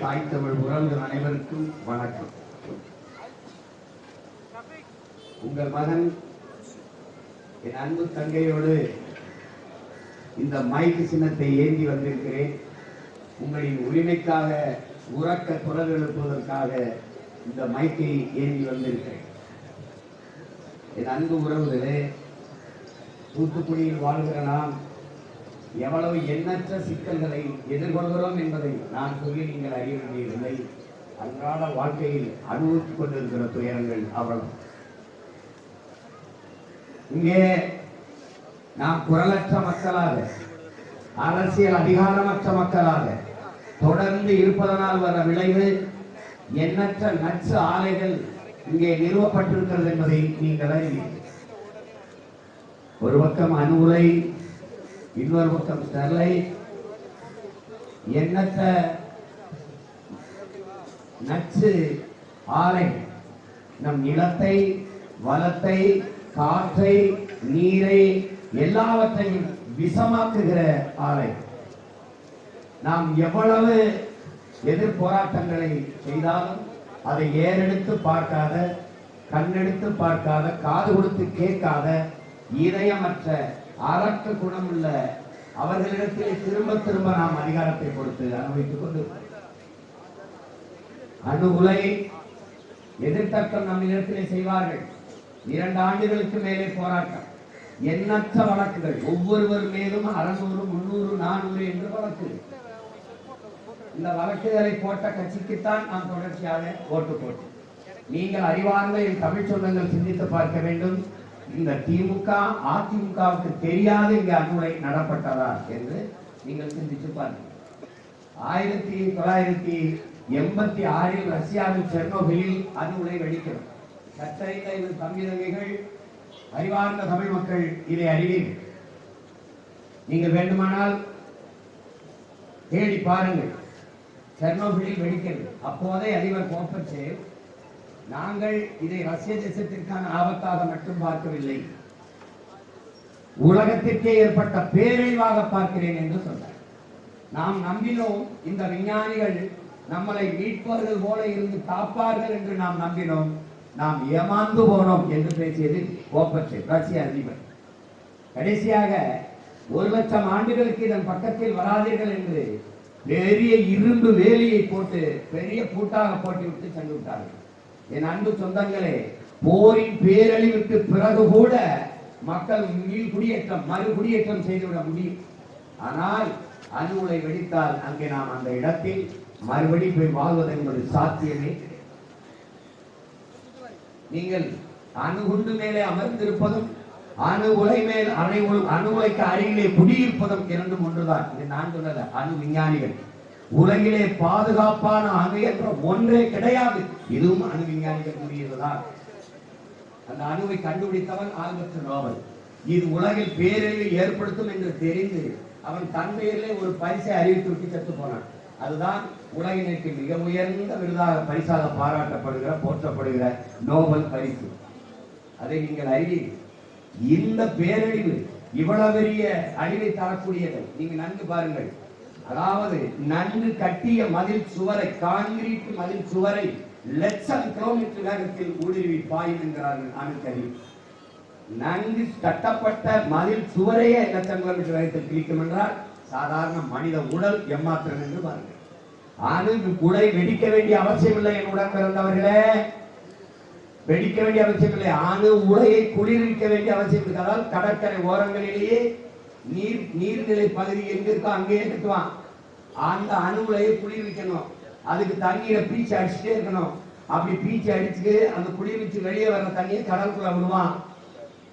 தாய் தமிழ் உறவுகள் அனைவருக்கும் வணக்கம். உங்கள் மகன் என் அன்பு தங்கையோடு இந்த மைக்கு சின்னத்தை ஏந்தி வந்திருக்கிறேன். உங்களின் உரிமைக்காக உறக்க குரல் எழுப்புவதற்காக இந்த மைக்கை ஏந்தி வந்திருக்கிறேன். என் அன்பு உறவுகளே தூத்துக்குடியில் வாழ்கிற நாம் எவ்வளவு எண்ணற்ற சிக்கல்களை எதிர்கொள்கிறோம் என்பதை நான் சொல்லி நீங்கள் அறிய வேண்டியதில்லை. அன்றாட வாழ்க்கையில் அனுபவித்துக் கொண்டிருக்கிற துயரங்கள் அவ்வளவு. இங்கே நாம் குரலற்ற மக்களாக அரசியல் அதிகாரமற்ற மக்களாக தொடர்ந்து இருப்பதனால் வர விளைவு எண்ணற்ற நச்சு ஆலைகள் இங்கே நிறுவப்பட்டிருக்கிறது என்பதை நீங்கள் அறிவீர்கள். ஒரு பக்கம் அணு உலை இன்னொரு பக்கம் ஸ்டெர்லைட் எண்ணற்ற நச்சு ஆலை. நம் நிலத்தை வளத்தை காற்றை நீரை எல்லாவற்றையும் விஷமாக்குகிற ஆலை. நாம் எவ்வளவு எதிர் போராட்டங்களை செய்தாலும் அதை ஏறெடுத்து பார்க்காத கண்ணெடுத்து பார்க்காத காது கொடுத்து கேட்காத இதயமற்ற அரக்க குணமுள்ள அவர்களிடத்தில் திரும்ப திரும்ப நாம் அதிகாரத்தை கொடுத்து அனுபவித்துக் கொண்டு அணு எதிர்த்தக்கம் நம் இடத்திலே செய்வார்கள். இரண்டு ஆண்டுகளுக்கு மேலே போராட்டம். எண்ணற்ற வழக்குகள். ஒவ்வொருவர் மேலும் அறுநூறு முன்னூறு நானூறு என்று வழக்கு. இந்த வழக்குகளை போட்ட கட்சிக்குத்தான் நாம் தொடர்ச்சியாக ஓட்டு போட்டோம் நீங்கள் அறிவார்ந்த என் தமிழ் சொந்தங்கள் சிந்தித்து பார்க்க வேண்டும். இந்த திமுக அதிமுகவுக்கு தெரியாத இங்கு அனுமுறை நடப்பட்டதா என்று நீங்கள் சிந்திச்சு பாருங்கள். ஆயிரத்தி தொள்ளாயிரத்தி எண்பத்தி ஆறில் ரஷ்யாவின் செர்னோபிலில் அணுகுலை வெடிக்கிறது. கற்றறிந்த இது தம்பிதங்கைகள் அறிவார்ந்த தமிழ் மக்கள் இதை அறிவீர்கள். நீங்கள் வேண்டுமானால் தேடி பாருங்கள். செர்னோபிலில் வெடிக்கிறது. அப்போதே அதிபர் கோப்பச்சேவ் நாங்கள் இதை ரஷ்ய தேசத்திற்கான ஆபத்தாக மட்டும் பார்க்கவில்லை. உலகத்திற்கே ஏற்பட்ட பேரழிவாக பார்க்கிறேன் என்று சொன்னார். நாம் நம்பினோம் இந்த விஞ்ஞானிகள் நம்மளை மீட்பார்கள் போல இருந்து காப்பார்கள் என்று நாம் நம்பினோம். நாம் ஏமாந்து போனோம் என்று பேசியது கோப்பச்சே ரஷ்ய அதிபர். கடைசியாக ஒரு லட்சம் ஆண்டுகளுக்கு இதன் பக்கத்தில் வராதீர்கள் என்று பெரிய இரும்பு வேலியை போட்டு பெரிய பூட்டாக போட்டு விட்டு சென்று விட்டார்கள். என் அன்பு சொந்தங்களே போரின் பேரழிவுக்கு பிறகு கூட மக்கள் மீள் குடியேற்றம் மறு குடியேற்றம் செய்துவிட முடியும். ஆனால் அணு உலை வெடித்தால் அங்கே நாம் அந்த இடத்தில் மறுபடி போய் வாழ்வது என்பது சாத்தியமே நீங்கள் அணுகுண்டு மேலே அமர்ந்திருப்பதும் அணு உலை மேல் அணை உ- அணு உலைக்கு அருகிலே குடியிருப்பதும் இரண்டும் ஒன்றுதான். இது நான் சொல்லல அணு விஞ்ஞானிகள். உலகிலே பாதுகாப்பான அணு என்ற ஒன்றே கிடையாது. இதுவும் அணு விஞ்ஞானிகள் கூறியதுதான் அந்த அணுவை கண்டுபிடித்தவன் ஆல்பர்ட் நோபல் இது உலகில் பேரழிவை ஏற்படுத்தும் என்று தெரிந்து அவன் தன் பெயரிலே ஒரு பரிசை அறிவித்து விட்டு செத்து போனான். அதுதான் உலகினருக்கு மிக உயர்ந்த விருதாக பரிசாக பாராட்டப்படுகிற போற்றப்படுகிற நோபல் பரிசு. அதை நீங்கள் அறிவீர்கள் இந்த பேரழிவு இவ்வளவு பெரிய அழிவை தரக்கூடியது. நீங்க நன்கு பாருங்கள். அதாவது நன்கு கட்டிய மதில் சுவரை கான்கிரீட் மதில் சுவரை லட்சம் கிலோமீட்டர் வேகத்தில் ஊடுருவி பாயும் என்கிறார்கள் அணுக்கறி நன்கு கட்டப்பட்ட மதில் சுவரையே லட்சம் கிலோமீட்டர் வேகத்தில் பிரிக்கும் என்றால் சாதாரண மனித உடல் எம்மாத்திரம் என்று பாருங்கள். அணுகு உடை வெடிக்க வேண்டிய அவசியம் இல்லை என் உடன் பிறந்தவர்களே. வெடிக்க வேண்டிய அவசியம் இல்லை அணு உலையை குளிர்விக்க வேண்டிய அவசியம் இருக்கிறதால் கடற்கரை ஓரங்களிலேயே நீர் நீர்நிலை பகுதி எங்க இருக்கோ அங்கேயே கட்டுவான். அந்த அணுகுலையே குளிர்விக்கணும் அதுக்கு தண்ணீரை பீச்சு அடிச்சுட்டே இருக்கணும். அப்படி பீச்சு அடிச்சுட்டு அந்த குளிர்விச்சு வெளியே வர்ற தண்ணியை கடலுக்குள்ள விடுவான்.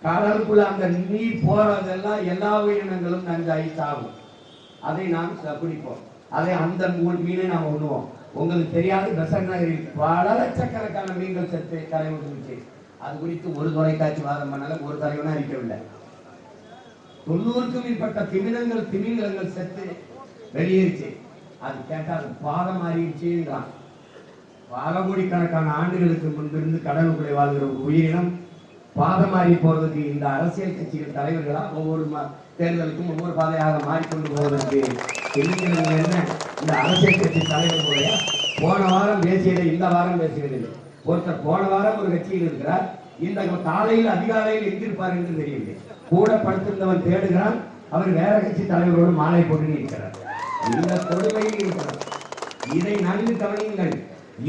கடலுக்குள்ள அந்த நீர் போறதெல்லாம் எல்லா உயிரினங்களும் நன்றாகி சாகும். அதை நாம் ச- குடிப்போம் அதை அந்த மூணு மீனை நாம் உண்ணுவோம். உங்களுக்கு தெரியாது பெசன் நகரில் பல லட்சக்கணக்கான மீன்கள் செத்து கரை விட்டுருச்சு அது குறித்து ஒரு தொலைக்காட்சி வாதம் பண்ணல ஒரு தலைவனும் அறிக்கவில்லை தொண்ணூறுக்கும் மேற்பட்ட திமிரங்கள் திமிங்கலங்கள் செத்து வெளியேறிச்சு. அது கேட்டால் அது பாதம் மாறிடுச்சுங்கிறான் பல கோடிக்கணக்கான ஆண்டுகளுக்கு முன்பிருந்து கடலுக்குள்ளே வாழ்கிற ஒரு உயிரினம் பாதம் மாறி போறதுக்கு இந்த அரசியல் கட்சிகள் தலைவர்களா ஒவ்வொரு தேர்தலுக்கும் ஒவ்வொரு பாதையாக மாறிக்கொண்டு போவதற்கு எண்ணிக்கிறது என்ன? இந்த அரசியல் கட்சி தலைவர்களுடைய போன வாரம் பேசியதை இந்த வாரம் பேசுகிறது ஒருத்தர் போன வாரம் ஒரு கட்சியில் இருக்கிறார். இந்த காலையில் அதிகாலையில் எங்கிருப்பார் என்று தெரியவில்லை கூட படுத்திருந்தவன் தேடுகிறான் அவர் வேற கட்சி தலைவரோடு மாலை போட்டு இருக்கிறார். இந்த கொடுமையில் இருக்கிறார். இதை நன்கு கவனியுங்கள்.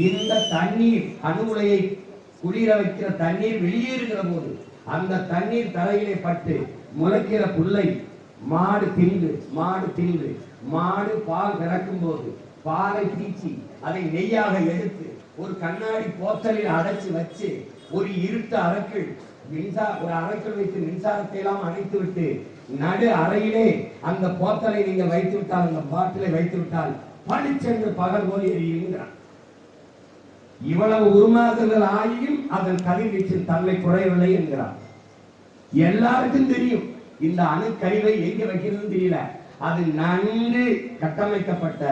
இந்த தண்ணீர் அணு உலையை குளிர வைக்கிற தண்ணீர் வெளியேறுகிற போது அந்த தண்ணீர் தலையிலே பட்டு முளைக்கிற புல்லை மாடு தின்று மாடு தின்று மாடு பால் கறக்கும் போது பாலை பீச்சி அதை நெய்யாக எடுத்து ஒரு கண்ணாடி போத்தலில் அடைச்சு வச்சு ஒரு இருட்டு அறைக்குள் மின்சார ஒரு அறைக்குள் வைத்து மின்சாரத்தை எல்லாம் அணைத்து விட்டு நடு அறையிலே அந்த போத்தலை நீங்க வைத்து விட்டால் அந்த பாட்டிலை வைத்து விட்டால் பளிச்சென்று பகல் போல் எரியுங்கிறான். இவ்வளவு உருமாறுதல் ஆகியும் அதன் கதிர்வீச்சின் தன்மை குறையவில்லை என்கிறார் எல்லாருக்கும் தெரியும் இந்த அணுக்கழிவை எங்க வைக்கிறது தெரியல. அது நன்கு கட்டமைக்கப்பட்ட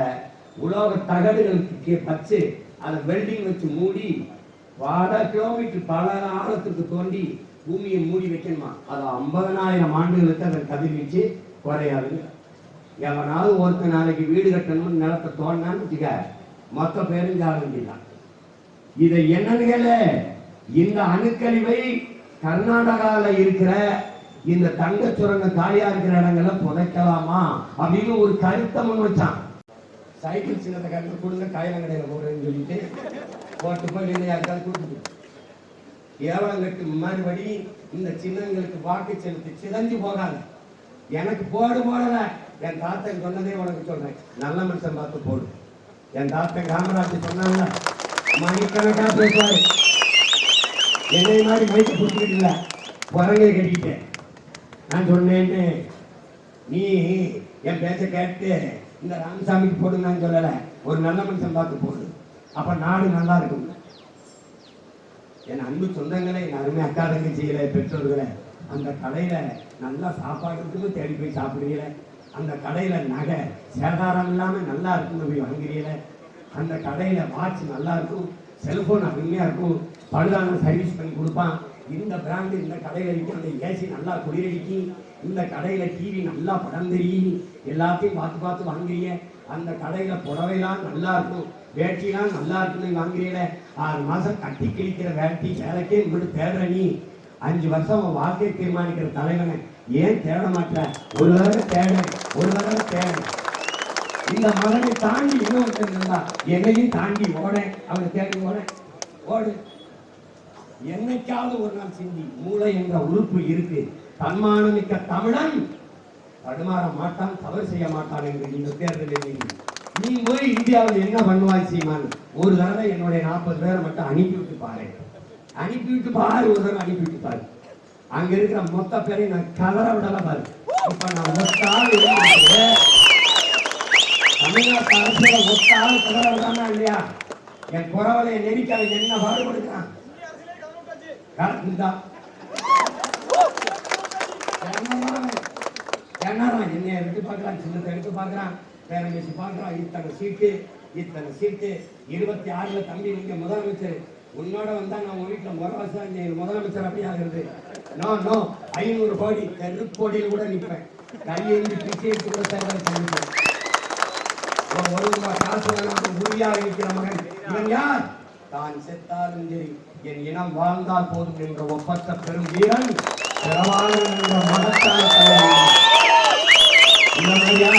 உலோக தகடுகளுக்கு பச்சு வச்சு அதை வெல்டிங் வச்சு மூடி பல கிலோமீட்டர் பல ஆழத்துக்கு தோண்டி பூமியை மூடி வைக்கணுமா? அது ஐம்பதனாயிரம் ஆண்டுகளுக்கு அதன் கதிர்வீச்சு குறையாது எவனாவது ஒருத்தன் நாளைக்கு வீடு கட்டணும்னு நிலத்தை தோணான்னு வச்சுக்க மொத்த பேரும் சாக இதை என்னன்னு கேள. இந்த அணுக்கழிவை கர்நாடகால இருக்கிற இந்த தங்க சுரங்க காலியா இருக்கிற இடங்கள்ல புதைக்கலாமா அப்படின்னு ஒரு கருத்தை முன் வச்சான். சைக்கிள் சின்னத்தை கட்டு கொடுங்க காயலங்கடையில போடுறேன்னு சொல்லிட்டு. போட்டு போய் நின்று யாருக்காவது கூட்டிட்டு? ஏவாங்கட்டு மறுபடி இந்த சின்னங்களுக்கு வாக்கு செலுத்தி சிதஞ்சு போகாது. எனக்கு போடு போடல. என் தாத்தன் சொன்னதே உனக்கு சொல்றேன். நல்ல மனுஷன் பார்த்து போடு. என் தாத்தன் காமராஜர் சொன்னாங்க மணிக்கணக்கா பேசுவாரு. என்னை மாதிரி மைக்கு பிடிச்சிட்டு இல்ல குரங்கை கட்டிக்கிட்டேன் நான் சொன்னேன்னு நீ என் பேச்ச கேட்டு இந்த ராமசாமிக்கு போடுன்னு நான் சொல்லலை. ஒரு நல்ல மனுஷன் பார்த்து போடு. அப்ப நாடு நல்லா இருக்கும். என் அன்பு சொந்தங்களே என் அருமை அக்கா தங்கச்சிகளே பெற்றோர்களே அந்த கடையில நல்லா சாப்பாடு இருக்குன்னு தேடி போய் சாப்பிடுறீங்களே அந்த கடையில நகை சேதாரம் இல்லாம நல்லா இருக்குன்னு போய் வாங்குறீங்களே அந்த கடையில வாட்ச் நல்லா இருக்கும் செல்போன் அருமையா இருக்கும் பழுதான சர்வீஸ் பண்ணி கொடுப்பான். இந்த பிராண்டு இந்த கடையில் இருக்கு அந்த ஏசி நல்லா குளிரடிக்கி இந்த கடையில டிவி நல்லா படம் தெரியும் எல்லாத்தையும் பார்த்து பார்த்து வாங்குறீங்க. அந்த கடையில புடவைலாம் நல்லா இருக்கும். வேட்டிலாம் நல்லா இருக்குன்னு வாங்குறீங்களே? ஆறு மாசம் கட்டி கிழிக்கிற வேட்டி வேலைக்கே இப்படி தேடுற நீ. அஞ்சு வருஷம் உன் வாழ்க்கையை தீர்மானிக்கிற தலைவனை ஏன் தேட மாட்டேன் ஒரு தடவை தேட ஒரு தடவை தேட. இந்த மகனை தாண்டி இன்னொருத்தர் இருந்தா என்னையும் தாண்டி ஓட அவனை தேடி ஓட ஓடு. என்னைக்காவது ஒரு நாள் சிந்தி மூளை என்ற உறுப்பு இருக்கு. தன்மானமிக்க தமிழன் தடுமாற மாட்டான் தவறு செய்ய மாட்டான் என்று இந்த தேர்தலில் இல்லை நீ போய் இந்தியாவில் என்ன பண்ணுவாய் சீமான்? ஒரு தடவை என்னுடைய நாற்பது பேரை மட்டும் அனுப்பி விட்டு பாரு. அனுப்பி விட்டு பாரு ஒரு தடவை அனுப்பி விட்டு பாரு. அங்க இருக்கிற மொத்த பேரை நான் கலர விடல பாரு. இப்ப நான் ஒத்தாள் இருந்துட்டு தமிழ்நாட்டு அரசியல ஒத்தாள் கலர விடாம இல்லையா? என் குறவலை நெரிக்காத என்ன பாடுபடுக்கிறான் கரெக்டுதான் என்னடா எடுத்து பார்க்கறான்? சின்னத்தை எடுத்து பார்க்கறான். பேரன் வச்சு இத்தனை சீட்டு இத்தனை சீட்டு. இருபத்தி ஆறுல தம்பி நீங்க முதலமைச்சர். உன்னோட வந்தா நான் உங்க வீட்டுல முறவாசா நீ முதலமைச்சர் அப்படி ஆகிறது. நோ நோ ஐநூறு கோடி தெருக்கோடியில் கூட நிற்பேன். கையேந்தி பிச்சை கூட தேர்தல் பண்ணிப்பேன் ஒரு ரூபாய் காசு வேணாம் உறுதியாக இருக்கிற மகன். இவன் யார்? தான் செத்தாலும் சரி என் இனம் வாழ்ந்தால் போதும் என்ற ஒப்பற்ற பெரும் வீரன் பிரபாகரன் என்ற மகத்தான தலைவர் இந்த மாதிரியா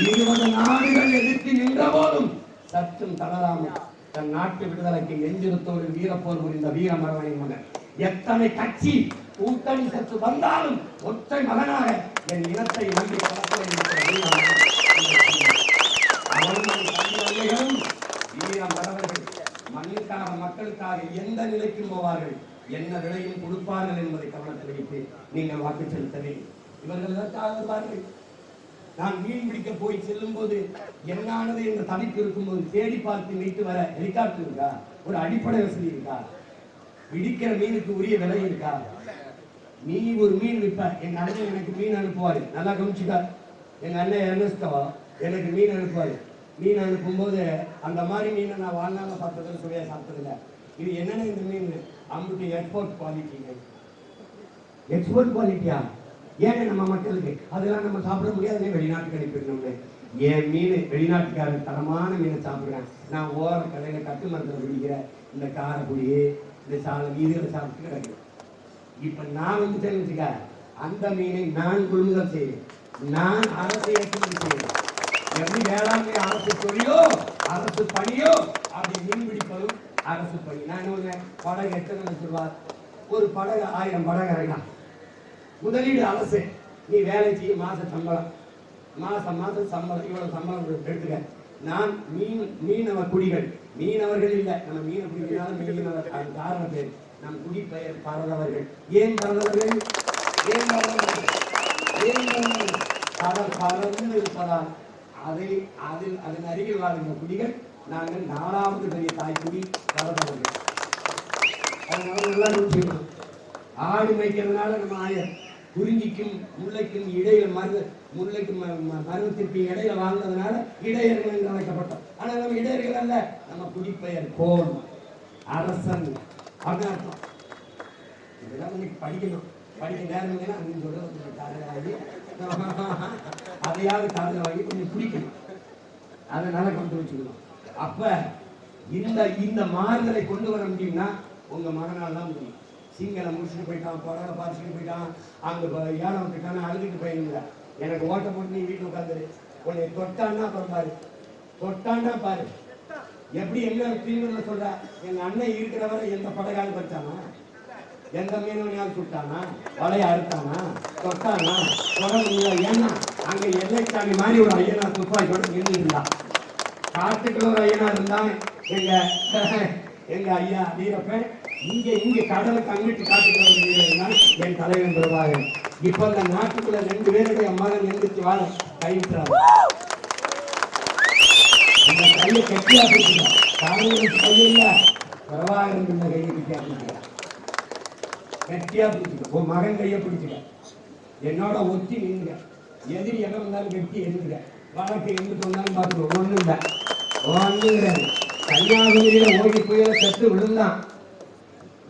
இருபது நாடுகள் எதிர்த்து நின்ற போதும் சற்றும் தளராமல் தன் நாட்டு விடுதலைக்கு நெஞ்சிருத்தோடு வீரப்போர் புரிந்த வீரமரவனின் மகன். எத்தனை கட்சி கூட்டணி சற்று வந்தாலும் ஒற்றை மகனாக என் இனத்தை நம்பி கலப்பதை வீர மண்ணுக்காக மக்களுக்காக எந்த நிலைக்கும் போவார்கள் என்ன விலையும் கொடுப்பார்கள் என்பதை கவனத்தில் வைத்து நீங்கள் வாக்கு செலுத்த வேண்டும் இவர்கள் எதற்காக நான் மீன் பிடிக்க போய் செல்லும் போது என்னானது என்ற இருக்கும் இருக்கும்போது தேடி பார்த்து மீட்டு வர ஹெலிகாப்டர் இருக்கா? ஒரு அடிப்படை வசதி இருக்கா? பிடிக்கிற மீனுக்கு உரிய விலை இருக்கா? நீ ஒரு மீன் விற்ப. எங்க அண்ணன் எனக்கு மீன் அனுப்புவாரு. நல்லா கவனிச்சுக்கா. எங்க அண்ணன் எர்னஸ்டோ எனக்கு மீன் அனுப்புவாரு. மீன் அனுப்பும்போது அந்த மாதிரி மீனை நான் வாழ்நாள பார்த்ததில்ல சுவையா சாப்பிட்டதில்ல. இது என்னென்ன இந்த மீன்? அம்முட்டு எக்ஸ்போர்ட் குவாலிட்டிங்க எக்ஸ்போர்ட் குவாலிட்டியா ஏங்க நம்ம மக்களுக்கு அதெல்லாம் நம்ம சாப்பிட முடியாதுன்னு வெளிநாட்டுக்கு அனுப்பிடணும்னு. என் மீன் வெளிநாட்டுக்காரன் தரமான மீனை சாப்பிடுறேன். நான் ஓர கடையில் கட்டு மரத்தில் பிடிக்கிற இந்த காரைக்குடி இந்த சாலை மீதியில் சாப்பிட்டு கிடக்குறேன் இப்போ நான் வந்துட்டேன்னு வச்சுக்க அந்த மீனை நான் கொள்முதல் செய்வேன். நான் அரசை ஏற்றுமதி செய்வேன். எப்படி வேளாண்மை அரசு தொழிலோ அரசு பணியோ அப்படி மீன் பிடிப்பதும் அரசு பணி. நான் என்ன படகு எத்தனை ரூபாய் ஒரு படகு ஆயிரம் படகு இறங்கலாம் முதலீடு அரசு நீ வேலை செய்ய மாத சம்பளம். மாதம் மாதம் சம்பளம் இவ்வளவு சம்பளம் எடுத்துக்க. நான் மீன் மீனவ குடிகள். மீனவர்கள் இல்லை. நம்ம மீன குடிகளால் மீனவர் அது காரணம் பேர் நம் குடி பெயர் பரதவர்கள். ஏன் பரதவர்கள்? ஏன் ஏன் பரதவர்கள்? கடல் பரந்து இருப்பதால் அதை அதில் அதன் அருகில் வாழ்கின்ற குடிகள் நாங்கள் நாலாவது பெரிய தாய்க்குடி பரதவர்கள். அதனால நல்லா ஆடு மேய்க்கிறதுனால நம்ம ஆயிரம். குறிஞ்சிக்கும் முல்லைக்கும் இடையில மருது முல்லைக்கும் ம- ம- மருவத்திற்கு இடையில வாழ்ந்ததுனால இடையர்கள் என்று அழைக்கப்பட்டோம். ஆனால் நம்ம இடையர்கள் அல்ல நம்ம குடிப்பெயர் கோன் அரசன் அப்படின்னு அர்த்தம் இதெல்லாம் இன்னைக்கு படிக்கணும். படிக்க நேரம் இல்லைன்னா அங்கே சொல்றது கொஞ்சம் அதையாவது காதல வாங்கி கொஞ்சம் பிடிக்கணும் நல்லா கொண்டு வச்சுக்கணும். அப்ப இந்த இந்த மாறுதலை கொண்டு வர முடியும்னா உங்க மகனால தான் முடியும். சிங்களம் முடிச்சுட்டு போயிட்டான் படக பார்த்துட்டு போயிட்டான். அங்கே ப- ஏழம் விட்டுட்டான் அழுதுட்டு போயிருந்தா எனக்கு ஓட்ட போட்டு நீ வீட்டில் உட்காந்துரு. உன்னை தொட்டான்னா அப்புறம் பாரு. தொட்டான்னா பாரு. எப்படி என்ன தீவிர சொல்ற? எங்க அண்ணன் இருக்கிற வரை எந்த படகாலும் பச்சானா எந்த மீனவனையால் சுட்டானா? வலைய அறுத்தானா? தொட்டானா? தொடர்ந்து ஏன்னா? அங்க எல்லைச்சாமி மாதிரி ஒரு ஐயனா துப்பாக்கியோட நின்று இருந்தான் காட்டுக்குள்ள ஒரு ஐயனா இருந்தான் எங்க எங்க ஐயா வீரப்பன் இங்க இங்க கடலுக்கு அங்கிட்டு காட்டுக்குள்ள என் தலைவன் பிரபாகரன் இப்ப நாட்டுக்குள்ள ரெண்டு பேருடைய மகன் எந்திரிச்சு வாழ கைவிட்டார் இந்த கையை கட்டியா பிடிச்சிக்க காங்கிரஸ் கையை பிரபாகரன் இந்த கையை கட்டியா பிடிச்சிக்க கட்டியா பிடிச்சிக்க உன் மகன் கையை பிடிச்சிக்க என்னோட ஒத்தி நின்னுங்க எதிரி எங்க வந்தாலும் கட்டி வழக்கு எங்க சொன்னாலும் பார்த்துக்கோ இல்லை. கன்னியாகுமரியில புயல செத்து விழுந்தான்.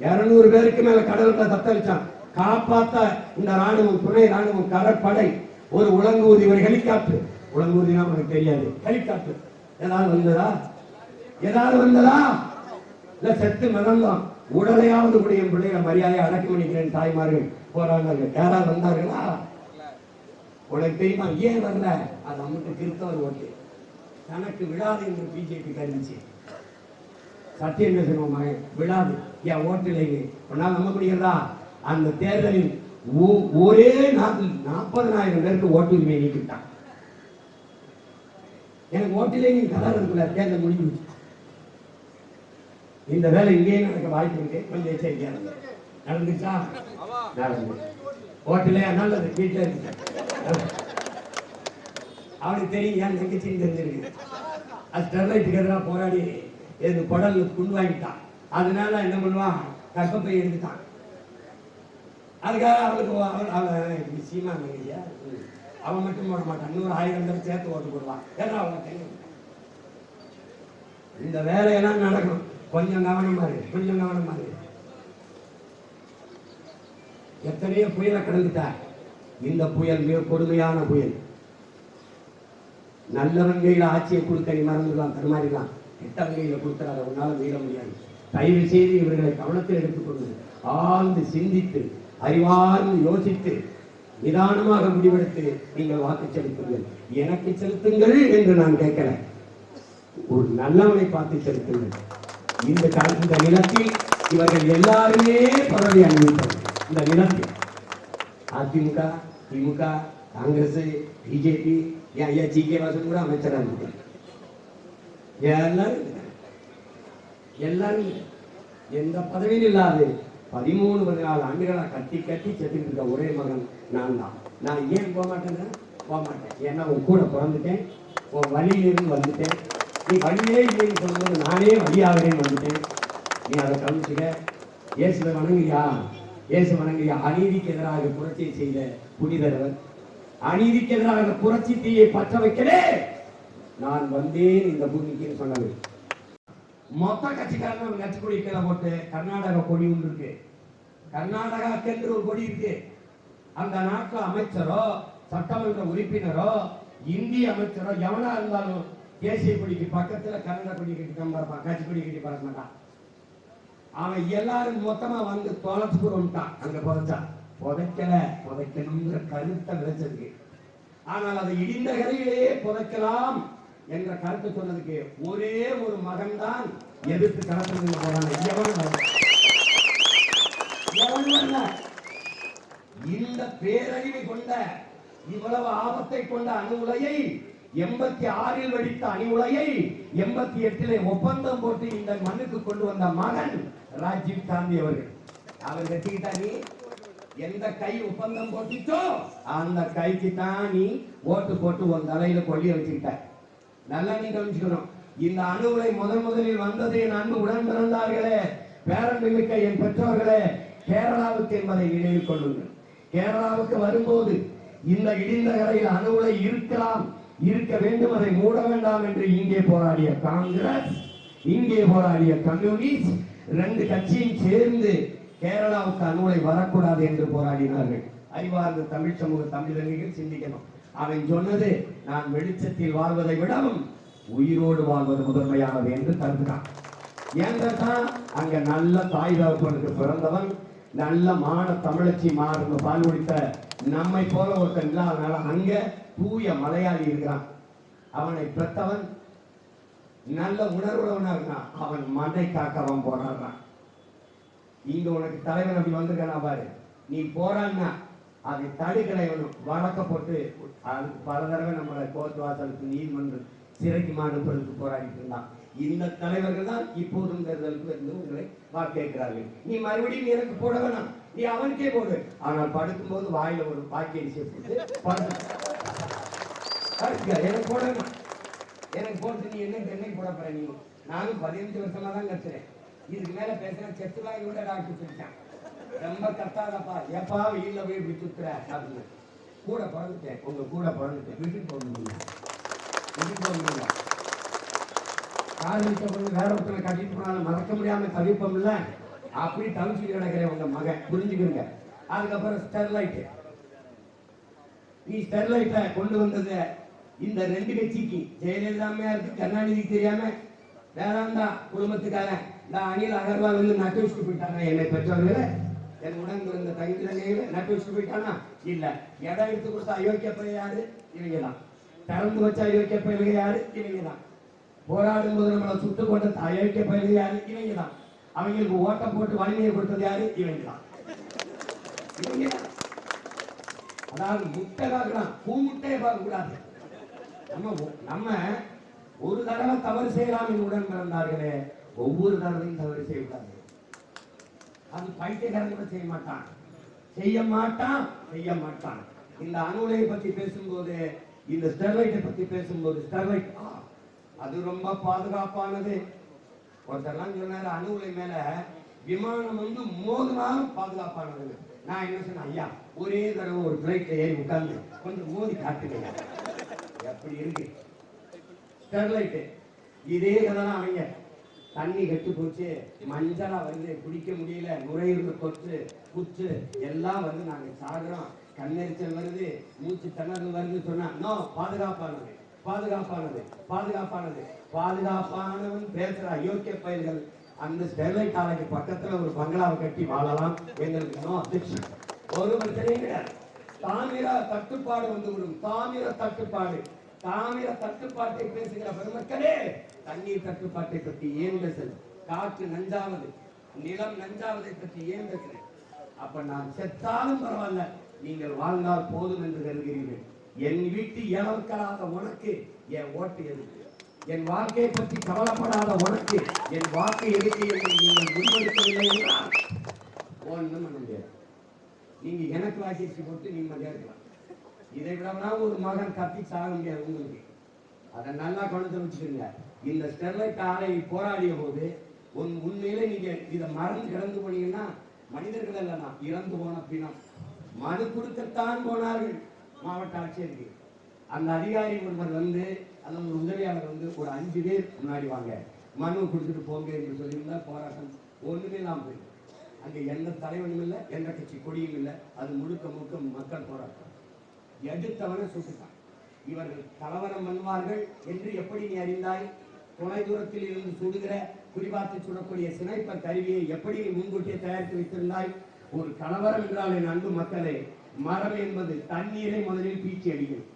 இருநூறு பேருக்கு மேல கடலுக்குள்ள தத்தளிச்சான் காப்பாத்த இந்த ராணுவம் துணை ராணுவம் கடற்படை ஒரு உலங்கூதி ஒரு ஹெலிகாப்டர். உலங்கூதினா உனக்கு தெரியாது. ஹெலிகாப்டர். ஏதாவது வந்ததா? ஏதாவது வந்ததா? இல்ல செத்து மிதந்தோம். உடலையாவது கூட என் பிள்ளைகளை மரியாதையை அடக்கி பண்ணிக்கிறேன் தாய்மார்கள் போராடினாங்க யாராவது வந்தார்களா? உனக்கு தெரியுமா? ஏன் வரல? அது அம்முக்கு கிறிஸ்தவர் ஓட்டு. தனக்கு விழாது என்று பிஜேபி கருந்துச்சு சத்தியம் பேசணும் விழாது. என் ஓட்டு இல்லைங்க நம்ப முடிகிறதா? அந்த தேர்தலில் ஒ- ஒரே நாட்டில் நாற்பதனாயிரம் பேருக்கு ஓட்டுரிமை நீக்கிட்டான் எனக்கு ஓட்டிலே நீ கலர் இருக்குல்ல தேர்தல் முடிஞ்சு இந்த வேலை இங்கேயே நடக்க வாய்ப்பு இருக்கு. கொஞ்சம் எச்சரிக்கையா இருந்தது நடந்துச்சா? நடந்து ஓட்டுலையா நல்லது. வீட்டில் இருக்கு அவனுக்கு தெரியும். ஏன் தங்கச்சின்னு தெரிஞ்சிருக்கு? அது ஸ்டெர்லைட்டுக்கு எதிராக போராடி எது குடல் புண் வாங்கிட்டான் அதனால என்ன பண்ணுவான்? கர்ப்பப்பை எடுத்துட்டான். அதுக்காக அவளுக்கு அவன் அவன் சீமா இல்லையா? அவன் மட்டும் போட மாட்டான். இன்னொரு ஆயிரம் பேர் சேர்த்து ஓட்டு போடுவான். ஏன்னா அவன் தெரியும் இந்த வேலையெல்லாம் நடக்கும் கொஞ்சம் கவனமா இரு கொஞ்சம் கவனமா இரு. எத்தனையோ புயலை கடந்துட்டார். இந்த புயல் மிக கொடுமையான புயல். நல்லவன் ஆட்சியை கொடுக்க நீ மறந்துடலாம் தருமாறிடலாம் கெட்டவன் கொடுத்தார். அதை உன்னால் மீற முடியாது. தயவு செய்து இவர்களை கவனத்தில் எடுத்துக்கொண்டு ஆழ்ந்து சிந்தித்து அறிவார்ந்து யோசித்து நிதானமாக முடிவெடுத்து நீங்கள் வாக்கு செலுத்துங்கள். எனக்கு செலுத்துங்கள் என்று நான் கேட்கல. ஒரு நல்லவனை பார்த்து செலுத்துங்கள். இந்த க- இந்த நிலத்தில் இவர்கள் எல்லாருமே பதவி அனுபவிப்பார்கள் இந்த நிலத்தில் அதிமுக திமுக காங்கிரஸ் பிஜேபி ஐயா ஜி கே வாசன் கூட அமைச்சராக இருக்கிறார் எல்லாரும் எல்லாரும் எந்த பதவியும் இல்லாது பதிமூணு பதினாலு ஆண்டுகளாக கட்டி கட்டி செத்துக்கிட்டு இருக்க ஒரே மகன் நான் தான். நான் ஏன் போக மாட்டேன்னா போக மாட்டேன். ஏன்னா உன் கூட பிறந்துட்டேன். உன் வழியிலிருந்து வந்துட்டேன். நீ வழியே இல்லைன்னு சொல்லும்போது நானே வழியாகிறேன்னு வந்துட்டேன். நீ அதை கவனிச்சுக்க. இயேசுவை வணங்குறியா இயேசு வணங்குறியா அநீதிக்கு எதிராக புரட்சியை செய்த புனிதரவர் அநீதிக்கு எதிராக புரட்சி தீயை பற்ற வைக்கலே! நான் வந்தேன் இந்த பூமிக்கு சொன்னது மொத்த கட்சிக்காரங்க கட்சி கொடி கீழே போட்டு கர்நாடக கொடி ஒன்று இருக்கு. கர்நாடகாக்கென்று ஒரு கொடி இருக்கு. அந்த நாட்டு அமைச்சரோ சட்டமன்ற உறுப்பினரோ இந்திய அமைச்சரோ எவனா இருந்தாலும் தேசிய கொடிக்கு பக்கத்துல கன்னட கொடி கட்டி கம்பரப்பான் கட்சி கொடி கட்டி பறக்க மாட்டான். அவன் எல்லாரும் மொத்தமா வந்து தொலைச்சு போட்டான் அங்க புதைச்சா. புதைக்கல புதைக்கணுங்கிற கருத்தை விளைச்சிருக்கு ஆனால் அதை இடிந்த கரையிலேயே புதைக்கலாம். என்ற கருத்து சொன்னதுக்கு ஒரே ஒரு மகன் தான் எதிர்த்து களத்தில் போறாங்க இந்த பேரழிவை கொண்ட இவ்வளவு ஆபத்தை கொண்ட அணு உலையை எண்பத்தி ஆறில் வெடித்த அணு உலையை எண்பத்தி எட்டிலே ஒப்பந்தம் போட்டு இந்த மண்ணுக்கு கொண்டு வந்த மகன் ராஜீவ் காந்தி அவர்கள். அவர் கட்டிக்கிட்டா நீ? எந்த கை ஒப்பந்தம் போட்டுச்சோ அந்த கைக்கு தான் நீ ஓட்டு போட்டு உன் தலையில கொல்லி வச்சுக்கிட்ட. நல்லா நீ கவனிச்சுக்கணும். இந்த அணுகுலை முதன் முதலில் வந்தது என் அன்பு உடன் பிறந்தார்களே பேரன்பு மிக்க என் பெற்றோர்களே கேரளாவுக்கு என்பதை நினைவில் கொள்ளுங்கள். கேரளாவுக்கு வரும்போது இந்த இடிந்த கரையில் அணுகுலை இருக்கலாம் இருக்க வேண்டும் அதை மூட வேண்டாம் என்று இங்கே போராடிய காங்கிரஸ் இங்கே போராடிய கம்யூனிஸ்ட் ரெண்டு கட்சியும் சேர்ந்து கேரளாவுக்கு அணுகுலை வரக்கூடாது என்று போராடினார்கள். அறிவார்ந்த தமிழ் சமூக தமிழர்கள் சிந்திக்கணும். அவன் சொன்னது நான் வெளிச்சத்தில் வாழ்வதை விடவும் உயிரோடு வாழ்வது முதன்மையானது என்று கருதுகிறான். ஏன்னா அங்க நல்ல தாய் தகப்பனுக்கு பிறந்தவன் நல்ல மான தமிழச்சி மாறுங்க பால் குடித்த நம்மை போல ஒருத்தன் இல்லாதனால அங்க தூய மலையாளி இருக்கிறான். அவனை பெற்றவன் நல்ல உணர்வுள்ளவனா இருக்கான் அவன் மண்ணை காக்க அவன் போராடுறான். இங்க உனக்கு தலைவர் அப்படி வந்திருக்கானா பாரு. நீ போறான்னா அதை தடுக்கலைவனும் வழக்க போட்டு அதுக்கு பல தடவை நம்மளை கோர்ட் வாசலுக்கு நீதிமன்றம் சிறைக்கு அனுப்புறதுக்கு போராடிட்டு இருந்தான் இந்த தலைவர்கள் தான் இப்போதும் தேர்தலுக்கு இருந்து உங்களை வாக்கேற்கிறார்கள் நீ மறுபடியும் எனக்கு போட வேணாம். நீ அவனுக்கே போடு. ஆனால் படுக்கும்போது வாயில ஒரு வாக்கரிசியை போட்டு படுத்துக்க, எனக்கு போட வேணாம். எனக்கு போட்டு நீ என்ன தென்னை போட போற நீ? நானும் பதினஞ்சு வருஷமா தான் கத்துறேன் இதுக்கு மேல பேசுறேன் செத்து வாங்கி கூட டாக்டர் சொல்லிட்டேன். ரொம்ப கத்தாதப்பா. எப்பா வெயில்ல போய் இப்படி சுத்துற அப்படின்னு. கூட பிறந்துட்டேன். உங்க கூட பிறந்துட்டேன். வீட்டுக்கு போக முடியல வீட்டுக்கு போக முடியல பொண்ணு வேற ஒருத்தனை கட்டிட்டு போனாலும் மறக்க முடியாம தவிப்போம்ல. அப்படி தவிச்சு கிடக்கிறேன் உங்க மகன். புரிஞ்சுக்கிறங்க அதுக்கப்புறம் ஸ்டெர்லைட் நீ ஸ்டெர்லைட்டை கொண்டு வந்தது இந்த ரெண்டு கட்சிக்கு ஜெயலலிதா அம்மையாருக்கு கருணாநிதிக்கு தெரியாம. வேறாந்தா குடும்பத்துக்காரன். இந்த அனில் அகர்வால் வந்து நட்டு வச்சுட்டு போயிட்டாங்க என்னை பெற்றவர்களை. என் உடன் இருந்த தகுதியில நட்டு வச்சு போயிட்டானா? இல்ல. இடம் எடுத்து கொடுத்த அயோக்கிய யாரு? இவங்க தான் திறந்து வச்ச அயோக்கிய பயிலுக யாரு? இவங்க தான் போராடும் போது நம்மளை சுட்டு கொண்ட அயோக்கிய பயிலுக யாரு? இவங்க தான் அவங்களுக்கு ஓட்டம் போட்டு வலிமையை கொடுத்தது யாரு? இவங்க தான் இவங்க அதாவது முட்டை பார்க்கலாம். பூ முட்டையை பார்க்க கூடாது. நம்ம நம்ம ஒரு தடவை தவறு செய்யலாம் என் உடன் பிறந்தார்களே ஒவ்வொரு தடவையும் தவறு செய்யக்கூடாது அது பைத்தியக்காரன் கூட செய்ய மாட்டான். செய்ய மாட்டான் செய்ய மாட்டான். இந்த அணு உலையை பத்தி பேசும்போது இந்த ஸ்டெர்லைட்டை பத்தி பேசும்போது ஸ்டெர்லைட் அது ரொம்ப பாதுகாப்பானது. ஒருத்தர்லாம் சொன்னாரு அணு உலை மேல விமானம் வந்து மோதினாலும் பாதுகாப்பானது நான் என்ன சொன்னேன் ஐயா ஒரே தடவை ஒரு பிளைட்ல ஏறி உட்கார்ந்து கொஞ்சம் மோதி காட்டுங்க. எப்படி இருக்கு? ஸ்டெர்லைட் இதே கதை தான் அவங்க. தண்ணி கெட்டு போச்சு மஞ்சளா வருது குடிக்க முடியல நுரையீரல் கொத்து புற்று எல்லாம் வந்து நாங்கள் சாகுறோம். கண்ணெரிச்சல் வருது மூச்சு திணறல் வருது சொன்னா நோ பாதுகாப்பானது பாதுகாப்பானது பாதுகாப்பானது பாதுகாப்பானவன் பேசுற அயோக்கிய பயிர்கள் அந்த ஸ்டெர்லைட் ஆலைக்கு பக்கத்துல ஒரு பங்களாவை கட்டி வாழலாம் எங்களுக்கு நோ அப்ஜெக்ஷன் ஒரு பிரச்சனையும் கிடையாது. தாமிர தட்டுப்பாடு வந்துவிடும் தாமிர தட்டுப்பாடு. தாமிர தட்டுப்பாட்டை பேசுகிற பெருமக்களே தண்ணீர் தட்டுப்பாட்டை பற்றி ஏன் பேசல? காற்று நஞ்சாவது நிலம் நஞ்சாவதை பற்றி ஏன் பேசுறேன் அப்ப நான் செத்தாலும் பரவாயில்ல நீங்கள் வாழ்ந்தால் போதும் என்று கருதுகிறீர்கள். என் வீட்டு இளவக்கலாத உனக்கு என் ஓட்டு எதுக்கு? என் வாழ்க்கையை பற்றி கவலைப்படாத உனக்கு என் வாழ்க்கை எதுக்கு என்று நீங்கள் முன்வெடுக்கவில்லை என்றால் ஒன்றும் பண்ண முடியாது. நீங்க எனக்கு வாக்கிச்சு போட்டு நிம்மதியா இருக்கலாம் இதை விடம்னா ஒரு மகன் கத்தி சாக முடியாது உங்களுக்கு அதை நல்லா கவனத்தை வச்சுக்கோங்க. இந்த ஸ்டெர்லைட் ஆலை போராடிய போது உன் உண்மையில நீங்க இதை மறந்து கிடந்து போனீங்கன்னா மனிதர்கள் இல்லைனா இறந்து போன பிணம். மனு கொடுக்கத்தான் போனார்கள் மாவட்ட ஆட்சியருக்கு அந்த அதிகாரி ஒருவர் வந்து அந்த ஒரு உதவியாளர் வந்து ஒரு அஞ்சு பேர் முன்னாடி வாங்க. மனு கொடுத்துட்டு போங்க என்று சொல்லியிருந்தா போராட்டம் ஒண்ணுமே இல்லாமல் போயிருக்கு அங்கே எந்த தலைவனும் இல்லை எந்த கட்சி கொடியும் இல்லை. அது முழுக்க முழுக்க மக்கள் போராட்டம். எதிர்த்தவனை சுட்டுட்டான். இவர்கள் கலவரம் பண்ணுவார்கள் என்று எப்படி நீ அறிந்தாய்? தொலை தூரத்தில் இருந்து சுடுகிற குறிபார்த்து சுடக்கூடிய சினைப்ப கருவியை எப்படி நீ முன்கூட்டியே தயாரித்து வைத்திருந்தாய்? ஒரு கலவரம் என்றால் என் அன்பு மக்களே மரம் என்பது தண்ணீரை முதலில் பீச்சி அடிக்கணும்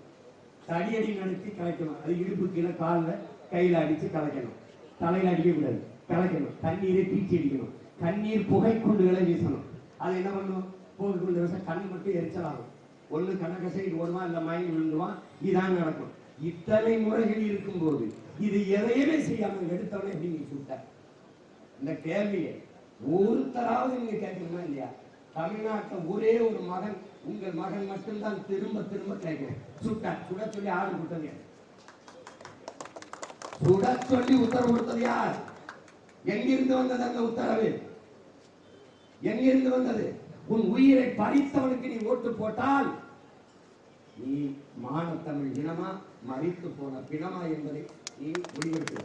தடியடி நடத்தி கலைக்கணும். அது இடுப்பு கீழே காலில் கையில் அடித்து கலைக்கணும். தலையில் அடிக்கக்கூடாது கலைக்கணும். தண்ணீரை பீச்சி அடிக்கணும். தண்ணீர் புகைக்குண்டுகளை வீசணும். அது என்ன பண்ணும்? புகை குண்டு வீச கண் மட்டும் எரிச்சலாகும். ஒண்ணு கண்ணக்கசைக்கு ஓடுவான் இல்லை மயங்கி விழுந்துவான் இதான் நடக்கும். இத்தனை முறைகள் இருக்கும்போது இது எதையுமே செய்யாமல் எடுத்தவனே எப்படி நீங்க சுட்ட இந்த கேள்வியை ஒருத்தராவது நீங்க கேட்கணுமா இல்லையா? தமிழ்நாட்டில் ஒரே ஒரு மகன் உங்கள் மகன் மட்டும்தான் திரும்ப திரும்ப கேட்கிறேன். சுட்டார் சுட சொல்லி ஆடு கொடுத்தது யார்? சுட சொல்லி உத்தரவு கொடுத்தது யார்? எங்கிருந்து வந்தது அந்த உத்தரவு? எங்கிருந்து வந்தது? உன் உயிரை பறித்தவனுக்கு நீ ஓட்டு போட்டால் நீ மானத்தமிழ் இனமா மறித்து போன பிணமா என்பதை நீ முடிவெடுத்து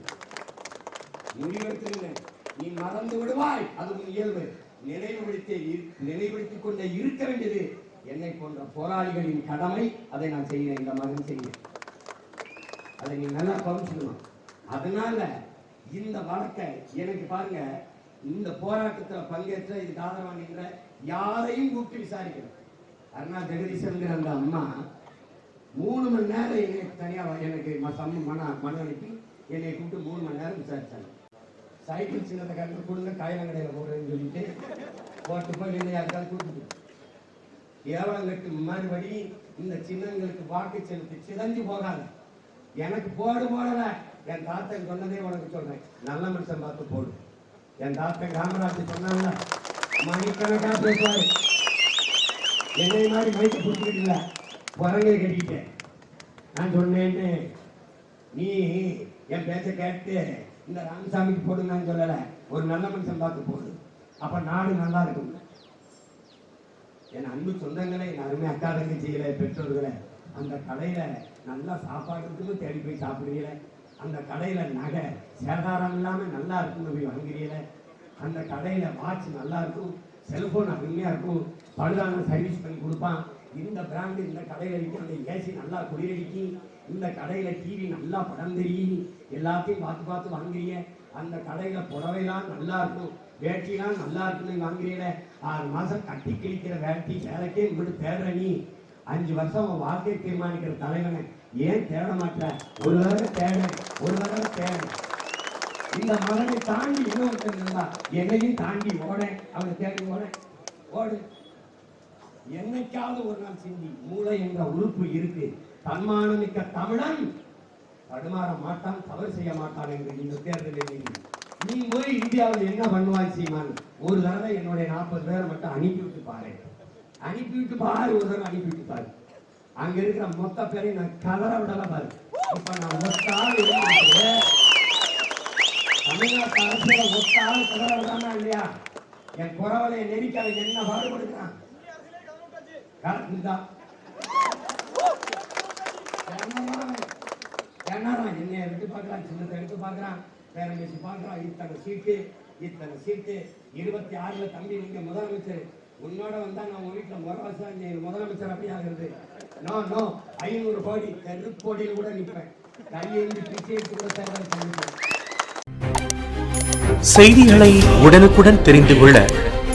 முடிவெடுத்திருந்தேன் நீ மறந்து விடுவாய். அது உன் இயல்பு. நினைவுபடுத்தி இரு- நினைவுபடுத்திக் கொண்டே இருக்க வேண்டியது என்னை போன்ற போராளிகளின் கடமை. அதை நான் செய்கிறேன். இந்த மகன் செய்கிறேன் அதை நீ நல்லா கவனிச்சுக்கணும். அதனால இந்த வழக்கை எனக்கு பாருங்க இந்த போராட்டத்தில் பங்கேற்ற இதுக்கு ஆதரவா என்ற யாரையும் கூப்பிட்டு விசாரிக்கிறேன் அருணா ஜெகதீசன்கிற அந்த அம்மா மூணு மணி நேரம் என்னை தனியாக எனக்கு சம்ம மன மன அனுப்பி என்னை கூப்பிட்டு மூணு மணி நேரம் விசாரித்தாங்க சைக்கிள் சின்னத்தை கண்டு கொடுங்க காயலங்கடையில் போடுறேன்னு சொல்லிட்டு போட்டு போய் என்ன யாருக்காவது கூப்பிட்டு. ஏவலங்கட்டு மறுபடி இந்த சின்னங்களுக்கு வாக்கு செலுத்தி சிதஞ்சு போகாது. எனக்கு போடு போடல. என் தாத்தன் சொன்னதே உனக்கு சொல்றேன். நல்ல மனுஷன் பார்த்து போடு. என் தாத்தன் காமராஜர் சொன்னாங்க மணிக்கணக்காக பேசுவாரு. என்னை மாதிரி மைக்கு பிடிச்சிக்கிட்டு குரங்கை கட்டிட்டேன். நான் சொன்னேன்னு நீ என் பேச்ச கேட்டு இந்த ராமசாமிக்கு போடு நான் ஒரு நல்ல மனுஷன் பார்த்து போடு. அப்போ நாடு நல்லா இருக்கும். என் அன்பு சொந்தங்களே என் அருமை அக்கா தங்கச்சிகளை பெற்றோர்களை அந்த கடையில் நல்லா சாப்பாடு இருக்குன்னு தேடி போய் சாப்பிடுறீங்களே? அந்த கடையில் நகை சேதாரம் இல்லாமல் நல்லா இருக்கும்னு போய் வாங்குறீங்களே? அந்த கடையில் வாட்ச் நல்லா இருக்கும் செல்ஃபோன் அருமையாக இருக்கும் பழுதான சர்வீஸ் பண்ணி கொடுப்பான். இந்த பிராண்டு இந்த கடையில் இருக்கிற அந்த ஏசி நல்லா குளிரடிக்கி இந்த கடையில் டிவி நல்லா படம் தெரியும் எல்லாத்தையும் பார்த்து பார்த்து வாங்குறீங்க அந்த கடையில் புடவைலாம் நல்லா இருக்கும் வேட்டிலாம் நல்லா இருக்குன்னு வாங்குறீங்களே ஆறு மாதம் கட்டி கிழிக்கிற வேட்டி சேலைக்கே இப்படி தேடுற நீ. அஞ்சு வருஷம் உன் வாழ்க்கையை தீர்மானிக்கிற தலைவனை ஏன் தேட மாட்டேன் ஒரு தடவை தேட ஒரு தடவை தேட. இந்த மகனை தாண்டி இன்னொருத்தன் இருந்தா என்னையும் தாண்டி ஓட அவனை தேடி ஓட. ஓடு. என்னைக்காவது ஒரு நாள் சிந்தி மூளை என்ற உறுப்பு இருக்கு. தன்மானமிக்க தமிழன் தடுமாற மாட்டான் தவறு செய்ய மாட்டான் என்று இந்த தேர்தலில் நீ நீ போய் இந்தியாவில் என்ன பண்ணுவாய் சீமான்? ஒரு தடவை என்னுடைய நாற்பது பேரை மட்டும் அனுப்பி விட்டு பாரு. அனுப்பி விட்டு பாரு ஒரு தடவை அனுப்பி விட்டு பாரு. அங்க இருக்கிற மொத்த பேரையும் நான் கலர விடல பாரு. இப்ப நான் மொத்த ஆள் தமிழ்நாட்டு அரசியல ஒத்த ஆள் கலர விடாம இல்லையா? என் குறவலை நெரிக்காத என்ன பாடுபடுக்கிறான் கரெக்ட் தான் என்னடா என்னைய எடுத்து பார்க்கறான் சின்னத்தை எடுத்து பார்க்குறான். பேரன் பேசி பார்க்குறான். இத்தனை சீட்டு இத்தனை சீட்டு இருபத்தி ஆறில் தம்பி நீங்க முதலமைச்சர். உன்னோட வந்தால் நான் உங்க வீட்டில் முறவாசா நீ முதலமைச்சர் அப்படி ஆகிறது. நோ நோ ஐநூறு கோடி தெருக்கோடியில் கூட நிற்பேன் கையேந்தி பிச்சை எடுத்து கூட தேர்தல் செய்திகளை உடனுக்குடன் தெரிந்து கொள்ள